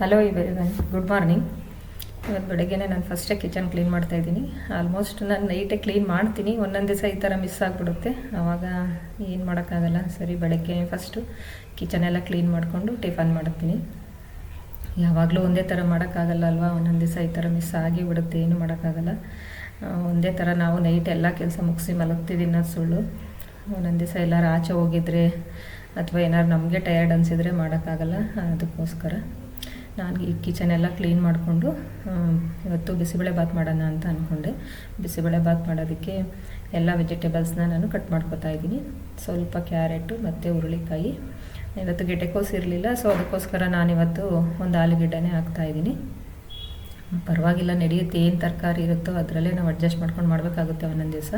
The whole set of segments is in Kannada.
ಹಲೋ ಇವೆರಿವನ್ ಗುಡ್ ಮಾರ್ನಿಂಗ್ ಇವತ್ತು ಬೆಳಗ್ಗೆನೆ ನಾನು ಫಸ್ಟೇ ಕಿಚನ್ ಕ್ಲೀನ್ ಮಾಡ್ತಾ ಇದ್ದೀನಿ. ಆಲ್ಮೋಸ್ಟ್ ನಾನು ನೈಟೇ ಕ್ಲೀನ್ ಮಾಡ್ತೀನಿ. ಒಂದೊಂದು ದಿವಸ ಈ ಥರ ಮಿಸ್ ಆಗಿಬಿಡುತ್ತೆ. ಆವಾಗ ಏನು ಮಾಡೋಕ್ಕಾಗಲ್ಲ. ಸರಿ, ಬೆಳಗ್ಗೆ ಫಸ್ಟು ಕಿಚನ್ ಎಲ್ಲ ಕ್ಲೀನ್ ಮಾಡಿಕೊಂಡು ಟಿಫನ್ ಮಾಡ್ತೀನಿ. ಯಾವಾಗಲೂ ಒಂದೇ ಥರ ಮಾಡೋಕ್ಕಾಗಲ್ಲ ಅಲ್ವಾ? ಒಂದೊಂದು ದಿವಸ ಈ ಥರ ಮಿಸ್ ಆಗಿ ಬಿಡುತ್ತೆ. ಏನು ಮಾಡೋಕ್ಕಾಗಲ್ಲ. ಒಂದೇ ಥರ ನಾವು ನೈಟ್ ಎಲ್ಲ ಕೆಲಸ ಮುಗಿಸಿ ಮಲಗ್ತೀವಿ ಅನ್ನೋದು ಸುಳ್ಳು. ಒಂದೊಂದು ದಿವಸ ಎಲ್ಲರೂ ಆಚೆ ಹೋಗಿದ್ರೆ ಅಥವಾ ಏನಾದ್ರು ನಮಗೆ ಟಯರ್ಡ್ ಅನಿಸಿದ್ರೆ ಮಾಡೋಕ್ಕಾಗಲ್ಲ. ಅದಕ್ಕೋಸ್ಕರ. ನಾನು ಈ ಕಿಚನ್ ಎಲ್ಲ ಕ್ಲೀನ್ ಮಾಡಿಕೊಂಡು ಇವತ್ತು ಬಿಸಿಬೇಳೆ ಬಾತ್ ಮಾಡೋಣ ಅಂತ ಅಂದ್ಕೊಂಡೆ ಬಿಸಿಬೇಳೆ ಬಾತ್ ಮಾಡೋದಕ್ಕೆ ಎಲ್ಲ ವೆಜಿಟೇಬಲ್ಸ್ನ ನಾನು ಕಟ್ ಮಾಡ್ಕೊತಾ ಇದ್ದೀನಿ. ಸ್ವಲ್ಪ ಕ್ಯಾರೆಟು ಮತ್ತು ಹುರುಳಿಕಾಯಿ. ಇವತ್ತು ಗೆಡ್ಡೆಕೋಸು ಇರಲಿಲ್ಲ ಸೊ ಅದಕ್ಕೋಸ್ಕರ ನಾನಿವತ್ತು ಒಂದು ಆಲೂಗೆಡ್ಡೆನೇ ಹಾಕ್ತಾಯಿದ್ದೀನಿ ಪರವಾಗಿಲ್ಲ, ನಡೆಯುತ್ತೆ, ಏನು ತರಕಾರಿ ಇರುತ್ತೋ ಅದರಲ್ಲೇ ನಾವು ಅಡ್ಜಸ್ಟ್ ಮಾಡ್ಕೊಂಡು ಮಾಡಬೇಕಾಗುತ್ತೆ ಒಂದೊಂದು ದಿವಸ.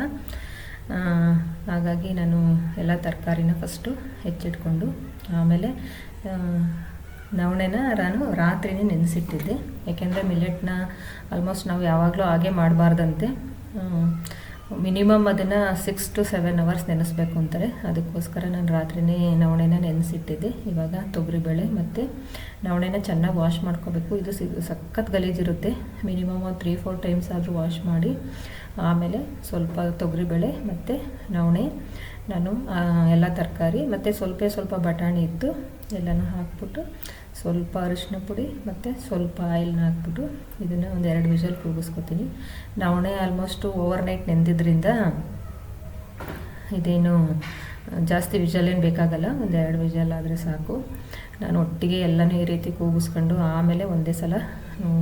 ಹಾಗಾಗಿ ನಾನು ಎಲ್ಲ ತರಕಾರಿನ ಫಸ್ಟು ಹೆಚ್ಚಿಟ್ಕೊಂಡು, ಆಮೇಲೆ ನವಣೆನ ನಾನು ರಾತ್ರಿನೇ ನೆನೆಸಿಟ್ಟಿದ್ದೆ. ಯಾಕೆಂದರೆ ಮಿಲೆಟ್ನ ಆಲ್ಮೋಸ್ಟ್ ನಾವು ಯಾವಾಗಲೂ ಹಾಗೆ ಮಾಡಬಾರ್ದಂತೆ. ಮಿನಿಮಮ್ ಅದನ್ನು ಸಿಕ್ಸ್ ಟು ಸೆವೆನ್ ಅವರ್ಸ್ ನೆನೆಸ್ಬೇಕು ಅಂತಾರೆ. ಅದಕ್ಕೋಸ್ಕರ ನಾನು ರಾತ್ರಿನೇ ನವಣೆನ ನೆನೆಸಿಟ್ಟಿದ್ದೆ. ಇವಾಗ ತೊಗರಿಬೇಳೆ ಮತ್ತು ನವಣೆನ ಚೆನ್ನಾಗಿ ವಾಶ್ ಮಾಡ್ಕೋಬೇಕು. ಇದು ಸಖತ್ ಗಲೀಜಿರುತ್ತೆ ಮಿನಿಮಮ್ ಒಂದು ತ್ರೀ ಫೋರ್ ಟೈಮ್ಸ್ ಆದರೂ ವಾಶ್ ಮಾಡಿ, ಆಮೇಲೆ ಸ್ವಲ್ಪ ತೊಗರಿಬೇಳೆ ಮತ್ತು ನವಣೆ, ನಾನು ಎಲ್ಲ ತರಕಾರಿ ಮತ್ತು ಸ್ವಲ್ಪ ಸ್ವಲ್ಪ ಬಟಾಣಿ ಇತ್ತು, ಎಲ್ಲನೂ ಹಾಕ್ಬಿಟ್ಟು ಸ್ವಲ್ಪ ಅರಿಶಿನ ಪುಡಿ ಮತ್ತು ಸ್ವಲ್ಪ ಆಯಿಲ್ನ ಹಾಕ್ಬಿಟ್ಟು ಇದನ್ನು ಒಂದು ಎರಡು ವಿಷಲ್ ಕೂಗಿಸ್ಕೊತೀನಿ. ನವಣೆ ಆಲ್ಮೋಸ್ಟು ಓವರ್ ನೈಟ್ ನೆಂದಿದ್ದರಿಂದ ಇದೇನು, ಜಾಸ್ತಿ ಏನು ಬೇಕಾಗಲ್ಲ, ಒಂದು ಎರಡು ವಿಜಲ್ ಆದರೆ ಸಾಕು. ನಾನು ಒಟ್ಟಿಗೆ ಎಲ್ಲನೂ ಈ ರೀತಿ ಕೂಗಿಸ್ಕೊಂಡು ಆಮೇಲೆ ಒಂದೇ ಸಲ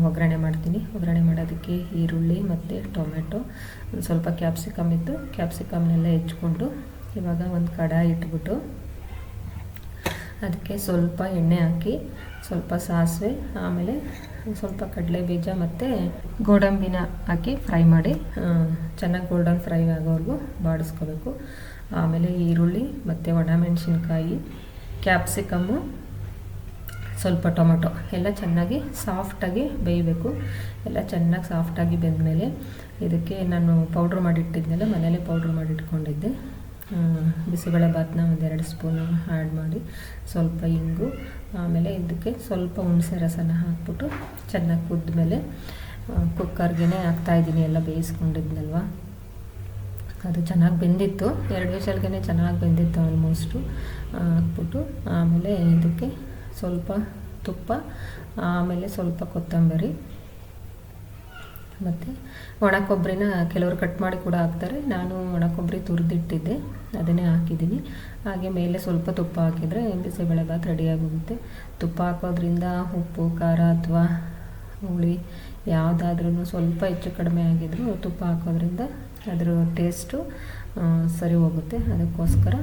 ಒಗ್ಗರಣೆ ಮಾಡ್ತೀನಿ. ಒಗ್ಗರಣೆ ಮಾಡೋದಕ್ಕೆ ಈರುಳ್ಳಿ ಮತ್ತು ಟೊಮೆಟೊ ಒಂದು ಸ್ವಲ್ಪ ಕ್ಯಾಪ್ಸಿಕಮ್ ಇತ್ತು. ಕ್ಯಾಪ್ಸಿಕಮ್ನೆಲ್ಲ ಹೆಚ್ಕೊಂಡು ಇವಾಗ ಒಂದು ಕಡಾಯಿ ಇಟ್ಬಿಟ್ಟು ಅದಕ್ಕೆ ಸ್ವಲ್ಪ ಎಣ್ಣೆ ಹಾಕಿ ಸ್ವಲ್ಪ ಸಾಸಿವೆ, ಆಮೇಲೆ ಸ್ವಲ್ಪ ಕಡಲೆ ಬೀಜ ಮತ್ತು ಗೋಡಂಬಿನ ಹಾಕಿ ಫ್ರೈ ಮಾಡಿ ಚೆನ್ನಾಗಿ ಗೋಲ್ಡನ್ ಫ್ರೈ ಆಗೋವರೆಗೂ ಬಾಡಿಸ್ಕೋಬೇಕು. ಆಮೇಲೆ ಈರುಳ್ಳಿ ಮತ್ತು ಒಣಮೆಣಸಿನ್ಕಾಯಿ ಕ್ಯಾಪ್ಸಿಕಮ್ಮು ಸ್ವಲ್ಪ ಟೊಮೊಟೊ ಎಲ್ಲ ಚೆನ್ನಾಗಿ ಸಾಫ್ಟಾಗಿ ಬೇಯಬೇಕು. ಎಲ್ಲ ಚೆನ್ನಾಗಿ ಸಾಫ್ಟಾಗಿ ಬೆಂದಮೇಲೆ ಇದಕ್ಕೆ ನಾನು ಪೌಡ್ರ್ ಮಾಡಿಟ್ಟಿದ್ಮೇಲೆ ಮನೇಲೇ ಪೌಡ್ರ್ ಮಾಡಿಟ್ಕೊಂಡಿದ್ದೆ. ಬಿಸಿಬೇಳೆ ಭಾತನ ಒಂದೆರಡು ಸ್ಪೂನು ಆ್ಯಡ್ ಮಾಡಿ ಸ್ವಲ್ಪ ಇಂಗು, ಆಮೇಲೆ ಇದಕ್ಕೆ ಸ್ವಲ್ಪ ಹುಣಸೆ ರಸನ ಹಾಕ್ಬಿಟ್ಟು ಚೆನ್ನಾಗಿ ಕುದ್ದ ಮೇಲೆ ಕುಕ್ಕರ್ಗೆ ಹಾಕ್ತಾಯಿದ್ದೀನಿ ಎಲ್ಲ ಬೇಯಿಸ್ಕೊಂಡಿದ್ನಲ್ವ? ಅದು ಚೆನ್ನಾಗಿ ಬೆಂದಿತ್ತು. ಎರಡು ವಿಷಲ್ಗೆ ಚೆನ್ನಾಗಿ ಬೆಂದಿತ್ತು ಆಲ್ಮೋಸ್ಟು ಹಾಕ್ಬಿಟ್ಟು ಆಮೇಲೆ ಇದಕ್ಕೆ ಸ್ವಲ್ಪ ತುಪ್ಪ, ಆಮೇಲೆ ಸ್ವಲ್ಪ ಕೊತ್ತಂಬರಿ. ಮತ್ತು ಒಣ ಕೊಬ್ಬರಿನ ಕೆಲವರು ಕಟ್ ಮಾಡಿ ಕೂಡ ಹಾಕ್ತಾರೆ. ನಾನು ಒಣ ಕೊಬ್ಬರಿ ತುರಿದಿಟ್ಟಿದ್ದೆ. ಅದನ್ನೇ ಹಾಕಿದ್ದೀನಿ. ಹಾಗೆ ಮೇಲೆ ಸ್ವಲ್ಪ ತುಪ್ಪ ಹಾಕಿದರೆ ಬಿಸಿಬೇಳೆ ಭಾತ್ ರೆಡಿಯಾಗೋಗುತ್ತೆ ತುಪ್ಪ ಹಾಕೋದ್ರಿಂದ ಉಪ್ಪು, ಖಾರ ಅಥವಾ ಹುಳಿ ಯಾವುದಾದ್ರೂ ಸ್ವಲ್ಪ ಹೆಚ್ಚು ಕಡಿಮೆ ಆಗಿದ್ರು ತುಪ್ಪ ಹಾಕೋದ್ರಿಂದ ಅದರ ಟೇಸ್ಟು ಸರಿ ಹೋಗುತ್ತೆ. ಅದಕ್ಕೋಸ್ಕರ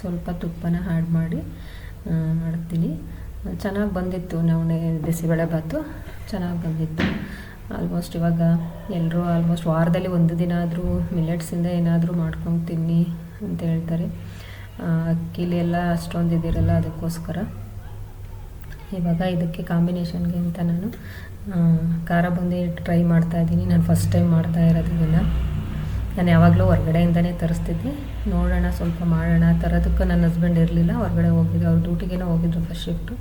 ಸ್ವಲ್ಪ ತುಪ್ಪನ ಆ್ಯಡ್ ಮಾಡಿ ಮಾಡ್ತೀನಿ. ಚೆನ್ನಾಗಿ ಬಂದಿತ್ತು ನವಣೆ ಬಿಸಿಬೇಳೆ ಭಾತು ಚೆನ್ನಾಗಿ ಬಂದಿತ್ತು. ಆಲ್ಮೋಸ್ಟ್ ಇವಾಗ ಎಲ್ಲರೂ ಆಲ್ಮೋಸ್ಟ್ ವಾರದಲ್ಲಿ ಒಂದು ದಿನ ಆದರೂ ಮಿಲೆಟ್ಸಿಂದ ಏನಾದರೂ ಮಾಡ್ಕೊಂಡು ತಿನ್ನಿ ಅಂತ ಹೇಳ್ತಾರೆ. ಆ, ಅಕ್ಕಿಲಿ ಎಲ್ಲ ಅಷ್ಟೊಂದು ಇದಿರಲ್ಲ ಅದಕ್ಕೋಸ್ಕರ. ಇವಾಗ ಇದಕ್ಕೆ ಕಾಂಬಿನೇಷನ್ಗೆ ಅಂತ ನಾನು ಆ, ಖಾರ ಬೂಂದಿ ಟ್ರೈ ಮಾಡ್ತಾ ಇದ್ದೀನಿ. ನಾನು ಫಸ್ಟ್ ಟೈಮ್ ಮಾಡ್ತಾ ಇರೋದು ನಾನು ಯಾವಾಗಲೂ ಹೊರಗಡೆಯಿಂದನೇ ತರಿಸ್ತಿದ್ದೆ. ನೋಡೋಣ ಸ್ವಲ್ಪ ಮಾಡೋಣ. ತರೋದಕ್ಕೆ ನನ್ನ ಹಸ್ಬೆಂಡ್ ಇರಲಿಲ್ಲ. ಹೊರಗಡೆ ಹೋಗಿದ್ದು ಅವ್ರು ಡ್ಯೂಟಿಗೇನೋ ಹೋಗಿದ್ರು ಫಸ್ಟ್ ಶಿಫ್ಟು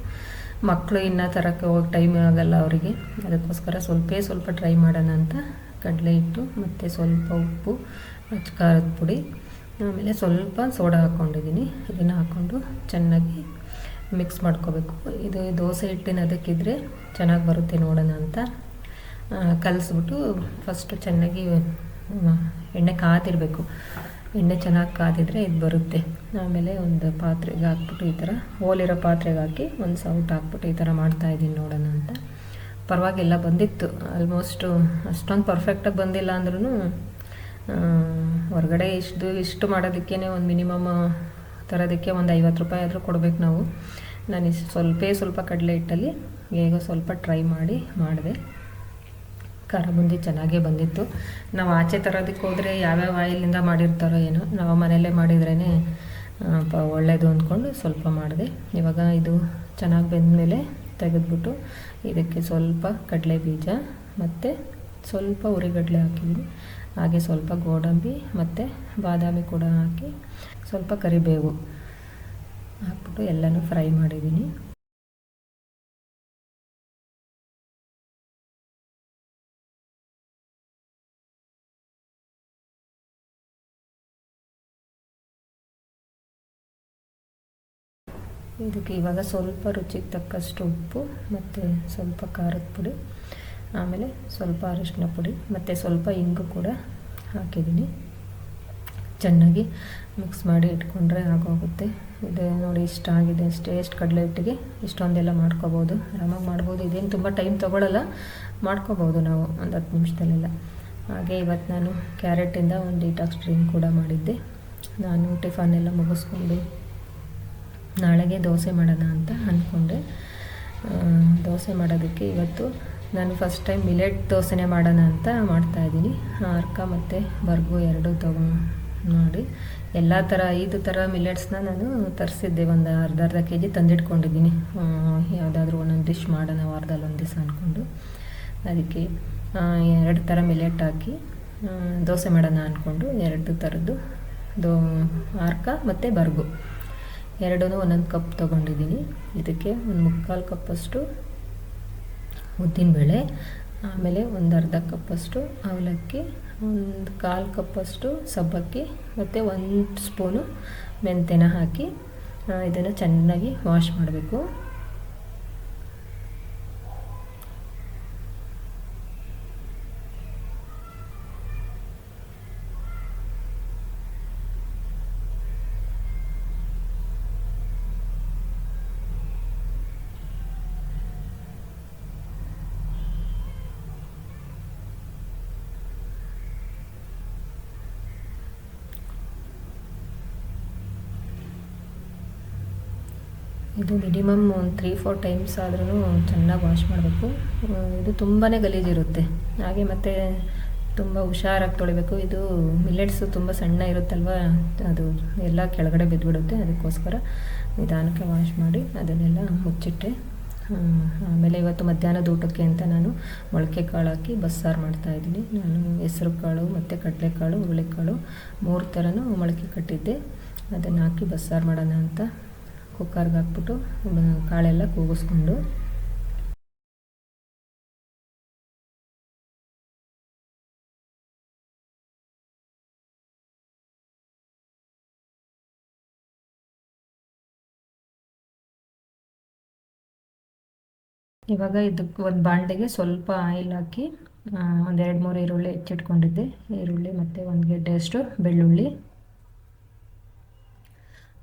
ಮಕ್ಕಳು ಇನ್ನೂ ತರೋಕ್ಕೆ ಹೋಗಿ ಟೈಮ್ ಆಗಲ್ಲ ಅವರಿಗೆ. ಅದಕ್ಕೋಸ್ಕರ ಸ್ವಲ್ಪ ಸ್ವಲ್ಪ ಟ್ರೈ ಮಾಡೋಣ ಅಂತ ಕಡಲೆ ಹಿಟ್ಟು, ಮತ್ತು ಸ್ವಲ್ಪ ಉಪ್ಪು ಖಾರದ ಪುಡಿ, ಆಮೇಲೆ ಸ್ವಲ್ಪ ಸೋಡಾ ಹಾಕ್ಕೊಂಡಿದ್ದೀನಿ. ಇದನ್ನು ಹಾಕ್ಕೊಂಡು ಚೆನ್ನಾಗಿ ಮಿಕ್ಸ್ ಮಾಡ್ಕೋಬೇಕು. ಇದು ದೋಸೆ ಹಿಟ್ಟಿನ ಅದಕ್ಕಿದ್ರೆ ಚೆನ್ನಾಗಿ ಬರುತ್ತೆ ನೋಡೋಣ ಅಂತ. ಕಲಸ್ಬಿಟ್ಟು ಕಲಿಸ್ಬಿಟ್ಟು ಫಸ್ಟು ಚೆನ್ನಾಗಿ ಎಣ್ಣೆ ಕಾದಿರಬೇಕು. ಎಣ್ಣೆ ಚೆನ್ನಾಗಿ ಕಾದಿದ್ರೆ ಇದು ಬರುತ್ತೆ. ಆಮೇಲೆ ಒಂದು ಪಾತ್ರೆಗೆ ಹಾಕ್ಬಿಟ್ಟು ಈ ಥರ ಹೋಲಿರೋ ಪಾತ್ರೆಗೆ ಹಾಕಿ ಒಂದು ಸೌಟ್ ಹಾಕ್ಬಿಟ್ಟು ಈ ಥರ ಮಾಡ್ತಾಯಿದ್ದೀನಿ ನೋಡೋಣ ಅಂತ. ಪರವಾಗಿಲ್ಲ, ಬಂದಿತ್ತು. ಆಲ್ಮೋಸ್ಟು ಅಷ್ಟೊಂದು ಪರ್ಫೆಕ್ಟಾಗಿ ಬಂದಿಲ್ಲ ಅಂದ್ರೂ ಹೊರಗಡೆ ಇಷ್ಟು ಇಷ್ಟು ಮಾಡೋದಕ್ಕೇ ಒಂದು ಮಿನಿಮಮ್ ತರೋದಕ್ಕೆ ಒಂದು ಐವತ್ತು ರೂಪಾಯಿ ಆದರೂ ಕೊಡಬೇಕು ನಾವು. ನಾನು ಇಷ್ಟು ಸ್ವಲ್ಪ ಸ್ವಲ್ಪ ಕಡಲೆ ಹಿಟ್ಟಲ್ಲಿ ಹೇಗೋ ಸ್ವಲ್ಪ ಟ್ರೈ ಮಾಡಿ ಮಾಡಿದೆ. ಖಾರ ಬುಂದಿ ಚೆನ್ನಾಗೇ ಬಂದಿತ್ತು. ನಾವು ಆಚೆ ತರೋದಕ್ಕೆ ಹೋದರೆ ಯಾವ್ಯಾವ ಆಯಿಲಿಂದ ಮಾಡಿರ್ತಾರೋ ಏನೋ, ನಾವು ಮನೆಯಲ್ಲೇ ಮಾಡಿದ್ರೇ ಒಳ್ಳೆಯದು ಅಂದ್ಕೊಂಡು ಸ್ವಲ್ಪ ಮಾಡಿದೆ. ಇವಾಗ ಇದು ಚೆನ್ನಾಗಿ ಬೆಂದಮೇಲೆ ತೆಗೆದ್ಬಿಟ್ಟು ಇದಕ್ಕೆ ಸ್ವಲ್ಪ ಕಡಲೆ ಬೀಜ ಮತ್ತು ಸ್ವಲ್ಪ ಉರಿಗಡಲೆ ಹಾಕಿದ್ದೀನಿ. ಹಾಗೆ ಸ್ವಲ್ಪ ಗೋಡಂಬಿ ಮತ್ತು ಬಾದಾಮಿ ಕೂಡ ಹಾಕಿ ಸ್ವಲ್ಪ ಕರಿಬೇವು ಹಾಕ್ಬಿಟ್ಟು ಎಲ್ಲನೂ ಫ್ರೈ ಮಾಡಿದ್ದೀನಿ. ಇದಕ್ಕೆ ಇವಾಗ ಸ್ವಲ್ಪ ರುಚಿಗೆ ತಕ್ಕಷ್ಟು ಉಪ್ಪು ಮತ್ತು ಸ್ವಲ್ಪ ಖಾರದ ಪುಡಿ, ಆಮೇಲೆ ಸ್ವಲ್ಪ ಅರಿಶಿನ ಪುಡಿ ಮತ್ತು ಸ್ವಲ್ಪ ಇಂಗು ಕೂಡ ಹಾಕಿದ್ದೀನಿ. ಚೆನ್ನಾಗಿ ಮಿಕ್ಸ್ ಮಾಡಿ ಇಟ್ಕೊಂಡ್ರೆ ಆಗೋಗುತ್ತೆ. ಇದು ನೋಡಿ ಇಷ್ಟ ಆಗಿದೆ ಅಷ್ಟೇ, ಎಷ್ಟು ಕಡಲೆ ಹಿಟ್ಟಿಗೆ ಇಷ್ಟೊಂದೆಲ್ಲ ಮಾಡ್ಕೋಬೋದು. ಆರಾಮಾಗಿ ಮಾಡ್ಬೋದು. ಇದೇನು ತುಂಬ ಟೈಮ್ ತೊಗೊಳ್ಳಲ್ಲ ಮಾಡ್ಕೋಬೋದು ನಾವು ಒಂದು ಹತ್ತು ನಿಮಿಷದಲ್ಲೆಲ್ಲ. ಹಾಗೆ ಇವತ್ತು ನಾನು ಕ್ಯಾರೆಟಿಂದ ಒಂದು ಡಿಟಾಕ್ಸ್ ಡ್ರಿಂಕ್ ಕೂಡ ಮಾಡಿದ್ದೆ. ನಾನು ಟಿಫನ್ ಎಲ್ಲ ಮುಗಿಸ್ಕೊಂಡು. ನಾಳೆಗೆ ದೋಸೆ ಮಾಡೋಣ ಅಂತ ಅಂದ್ಕೊಂಡೆ. ದೋಸೆ ಮಾಡೋದಕ್ಕೆ ಇವತ್ತು ನಾನು ಫಸ್ಟ್ ಟೈಮ್ ಮಿಲೆಟ್ ದೋಸೆನೇ ಮಾಡೋಣ ಅಂತ ಮಾಡ್ತಾಯಿದ್ದೀನಿ ಅರ್ಕ ಮತ್ತು ಬರ್ಗು ಎರಡು ತಗೊ ನೋಡಿ. ಎಲ್ಲ ಥರ ಐದು ಥರ ಮಿಲೆಟ್ಸ್ನ ನಾನು ತರಿಸಿದ್ದೆ. ಒಂದು ಅರ್ಧ ಅರ್ಧ ಕೆ ಜಿ ತಂದಿಟ್ಕೊಂಡಿದ್ದೀನಿ ಯಾವುದಾದ್ರೂ ಒಂದೊಂದು ಡಿಶ್ ಮಾಡೋಣ ವಾರದಲ್ಲಿ ಒಂದು ದಿವಸ ಅಂದ್ಕೊಂಡು ಅದಕ್ಕೆ ಎರಡು ಥರ ಮಿಲೆಟ್ ಹಾಕಿ ದೋಸೆ ಮಾಡೋಣ ಅಂದ್ಕೊಂಡು ಎರಡು ಥರದ್ದು ದೋ ಅರ್ಕ ಮತ್ತು ಬರ್ಗು. ಎರಡೂ ಒಂದೊಂದು ಕಪ್ ತೊಗೊಂಡಿದ್ದೀನಿ. ಇದಕ್ಕೆ ಒಂದು ಮುಕ್ಕಾಲು ಕಪ್ಪಷ್ಟು ಉದ್ದಿನಬೇಳೆ ಆಮೇಲೆ ಒಂದು ಅರ್ಧ ಕಪ್ಪಷ್ಟು ಅವಲಕ್ಕಿ, ಒಂದು ಕಾಲು ಕಪ್ಪಷ್ಟು ಸಬ್ಬಕ್ಕಿ, ಮತ್ತು ಒಂದು ಸ್ಪೂನು ಮೆಂತೆನ ಹಾಕಿ ಇದನ್ನು ಚೆನ್ನಾಗಿ ವಾಶ್ ಮಾಡಬೇಕು. ಇದು ಮಿನಿಮಮ್ ಒಂದು ತ್ರೀ ಫೋರ್ ಟೈಮ್ಸ್ ಆದ್ರೂ ಚೆನ್ನಾಗಿ ವಾಶ್ ಮಾಡಬೇಕು. ಇದು ತುಂಬಾ ಗಲೀಜಿರುತ್ತೆ ಹಾಗೆ ಮತ್ತು ತುಂಬ ಹುಷಾರಾಗಿ ತೊಳಿಬೇಕು. ಇದು ಮಿಲ್ಲೆಟ್ಸು ತುಂಬ ಸಣ್ಣ ಇರುತ್ತಲ್ವ, ಅದು ಎಲ್ಲ ಕೆಳಗಡೆ ಬಿದ್ದುಬಿಡುತ್ತೆ ಅದಕ್ಕೋಸ್ಕರ ನಿಧಾನಕ್ಕೆ ವಾಶ್ ಮಾಡಿ ಅದನ್ನೆಲ್ಲ ಮುಚ್ಚಿಟ್ಟೆ. ಆಮೇಲೆ ಇವತ್ತು ಮಧ್ಯಾಹ್ನದ ಊಟಕ್ಕೆ ಅಂತ ನಾನು ಮೊಳಕೆ ಕಾಳು ಹಾಕಿ ಬಸ್ಸಾರು ಮಾಡ್ತಾಯಿದ್ದೀನಿ ನಾನು ಹೆಸರು ಕಾಳು, ಮತ್ತು ಕಡಲೆಕಾಳು, ಹುರುಳಿಕಾಳು ಮೂರು ಥರನೂ ಮೊಳಕೆ ಕಟ್ಟಿದ್ದೆ. ಅದನ್ನು ಹಾಕಿ ಬಸ್ಸಾರು ಮಾಡೋಣ ಅಂತ ಕುಕ್ಕರ್ಗೆ ಹಾಕ್ಬಿಟ್ಟು ಕಾಳೆಲ್ಲ ಕೂಗಿಸ್ಕೊಂಡು ಇವಾಗ ಇದಕ್ಕೆ ಒಂದು ಬಾಂಡೆಗೆ ಸ್ವಲ್ಪ ಆಯಿಲ್ ಹಾಕಿ ಒಂದೆರಡು ಮೂರು ಈರುಳ್ಳಿ ಹೆಚ್ಚಿಟ್ಕೊಂಡಿದ್ದೆ. ಈರುಳ್ಳಿ ಮತ್ತು ಒಂದು ಗೆಡ್ಡೆಯಷ್ಟು ಬೆಳ್ಳುಳ್ಳಿ.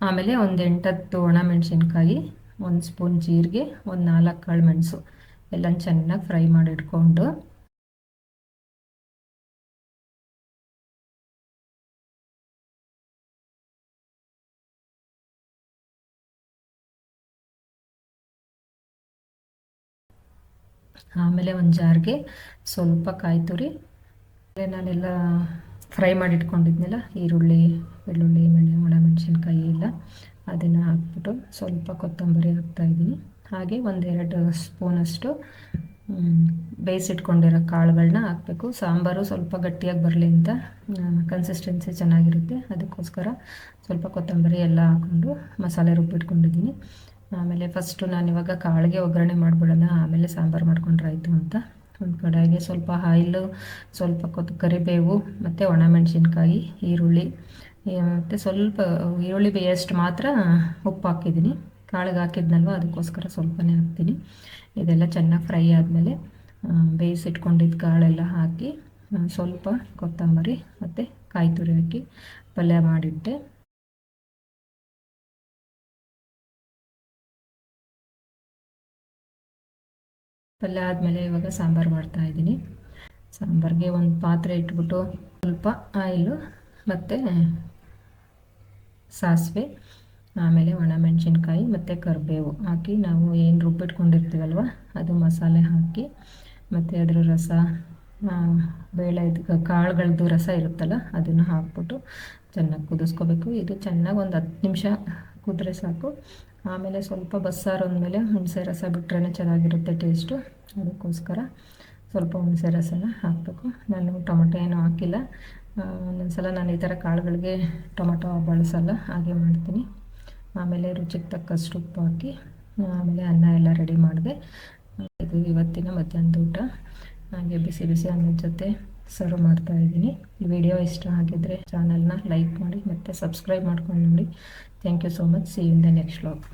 ಆಮೇಲೆ ಒಂದು ಎಂಟತ್ತು ಒಣ ಮೆಣಸಿನ್ಕಾಯಿ, ಒಂದು ಸ್ಪೂನ್ ಜೀರಿಗೆ, ಒಂದು ನಾಲ್ಕು ಕಾಳು ಮೆಣಸು. ಎಲ್ಲ ಚೆನ್ನಾಗಿ ಫ್ರೈ ಮಾಡಿಟ್ಕೊಂಡು. ಆಮೇಲೆ ಒಂದು ಜಾರಿಗೆ ಸ್ವಲ್ಪ ಕಾಯಿ ತುರಿ. ನಾನೆಲ್ಲ ಫ್ರೈ ಮಾಡಿಟ್ಕೊಂಡಿದ್ನಲ್ಲ, ಈರುಳ್ಳಿ ಬೆಳ್ಳುಳ್ಳಿ, ಮೆಣೆ, ಒಣಮೆಣಸಿನ್ಕಾಯಿ ಎಲ್ಲ ಅದನ್ನು ಹಾಕ್ಬಿಟ್ಟು ಸ್ವಲ್ಪ ಕೊತ್ತಂಬರಿ ಹಾಕ್ತಾಯಿದ್ದೀನಿ ಹಾಗೆ ಒಂದೆರಡು ಸ್ಪೂನಷ್ಟು ಬೇಯಿಸಿಟ್ಕೊಂಡಿರೋ ಕಾಳುಗಳನ್ನ ಹಾಕಬೇಕು. ಸಾಂಬಾರು ಸ್ವಲ್ಪ ಗಟ್ಟಿಯಾಗಿ ಬರಲಿ ಅಂತ ಕನ್ಸಿಸ್ಟೆನ್ಸಿ ಚೆನ್ನಾಗಿರುತ್ತೆ. ಅದಕ್ಕೋಸ್ಕರ ಸ್ವಲ್ಪ ಕೊತ್ತಂಬರಿ ಎಲ್ಲ ಹಾಕ್ಕೊಂಡು ಮಸಾಲೆ ರುಬ್ಬಿಟ್ಕೊಂಡಿದ್ದೀನಿ. ಆಮೇಲೆ ಫಸ್ಟು ನಾನು ಇವಾಗ ಕಾಳಿಗೆ ಒಗ್ಗರಣೆ ಮಾಡಿಬಿಡೋಣ, ಆಮೇಲೆ ಸಾಂಬಾರು ಮಾಡ್ಕೊಂಡ್ರೆ ಆಯಿತು ಅಂತ. ಒಂದು ಕಡೆಗೆ ಸ್ವಲ್ಪ ಆಯಿಲು, ಸ್ವಲ್ಪ ಕೊತ್ತು ಕರಿಬೇವು ಮತ್ತು ಒಣಮೆಣಸಿನ್ಕಾಯಿ, ಈರುಳ್ಳಿ ಮತ್ತು ಸ್ವಲ್ಪ ಈರುಳ್ಳಿ ಬೇಯಷ್ಟು ಮಾತ್ರ ಉಪ್ಪು ಹಾಕಿದ್ದೀನಿ ಕಾಳಿಗೆ ಹಾಕಿದ್ನಲ್ವ, ಅದಕ್ಕೋಸ್ಕರ ಸ್ವಲ್ಪನೇ ಹಾಕ್ತೀನಿ. ಇದೆಲ್ಲ ಚೆನ್ನಾಗಿ ಫ್ರೈ ಆದಮೇಲೆ ಬೇಯಿಸಿಟ್ಕೊಂಡಿದ್ದ ಕಾಳೆಲ್ಲ ಹಾಕಿ ಸ್ವಲ್ಪ ಕೊತ್ತಂಬರಿ ಮತ್ತು ಕಾಯಿ ತುರಿ ಹಾಕಿ ಪಲ್ಯ ಮಾಡಿಟ್ಟೆ. ಪಲ್ಯ ಆದಮೇಲೆ ಇವಾಗ ಸಾಂಬಾರು ಮಾಡ್ತಾಯಿದ್ದೀನಿ ಸಾಂಬಾರಿಗೆ ಒಂದು ಪಾತ್ರೆ ಇಟ್ಬಿಟ್ಟು ಸ್ವಲ್ಪ ಆಯಿಲು ಮತ್ತು ಸಾಸಿವೆ, ಆಮೇಲೆ ಒಣಮೆಣಸಿನ್ಕಾಯಿ ಮತ್ತು ಕರಿಬೇವು. ಹಾಕಿ ನಾವು ಏನು ರುಬ್ಬಿಟ್ಕೊಂಡಿರ್ತೀವಲ್ವ ಅದು ಮಸಾಲೆ ಹಾಕಿ ಮತ್ತು ಅದರ ರಸ ಬೇಳೆ ಕಾಳುಗಳದ್ದು ರಸ ಇರುತ್ತಲ್ಲ, ಅದನ್ನು ಹಾಕ್ಬಿಟ್ಟು ಚೆನ್ನಾಗಿ ಕುದಿಸ್ಕೋಬೇಕು. ಇದು ಚೆನ್ನಾಗಿ ಒಂದು ಹತ್ತು ನಿಮಿಷ ಕುದ್ರೆ ಸಾಕು. ಆಮೇಲೆ ಸ್ವಲ್ಪ ಬಸ್ಸಾರು ಅಂದಮೇಲೆ ಹುಣಸೆ ರಸ ಬಿಟ್ರೇ ಚೆನ್ನಾಗಿರುತ್ತೆ ಟೇಸ್ಟು ಅದಕ್ಕೋಸ್ಕರ ಸ್ವಲ್ಪ ಹುಣಸೆ ರಸನ ಹಾಕಬೇಕು. ನಾನು ಟೊಮೊಟೊ ಏನೂ ಹಾಕಿಲ್ಲ. ಒಂದೊಂದು ಸಲ ನಾನು ಈ ಥರ ಕಾಳುಗಳಿಗೆ ಟೊಮೊಟೊ ಬಳಸಲ್ಲ, ಹಾಗೆ ಮಾಡ್ತೀನಿ. ಆಮೇಲೆ ರುಚಿಗೆ ತಕ್ಕಷ್ಟು ಉಪ್ಪು ಹಾಕಿ, ಆಮೇಲೆ ಅನ್ನ ಎಲ್ಲ ರೆಡಿ ಮಾಡಿದೆ. ಇದು ಇವತ್ತಿನ ಮಧ್ಯಾಹ್ನದ ಊಟ. ಹಾಗೆ ಬಿಸಿ ಬಿಸಿ ಅನ್ನದ ಜೊತೆ ಸರ್ವ್ ಮಾಡ್ತಾ ಇದ್ದೀನಿ. ಈ ವಿಡಿಯೋ ಇಷ್ಟ ಆಗಿದ್ದರೆ ಚಾನಲ್ನ ಲೈಕ್ ಮಾಡಿ ಮತ್ತು ಸಬ್ಸ್ಕ್ರೈಬ್ ಮಾಡ್ಕೊಂಡು ನೋಡಿ. Thank you so much see in the next vlog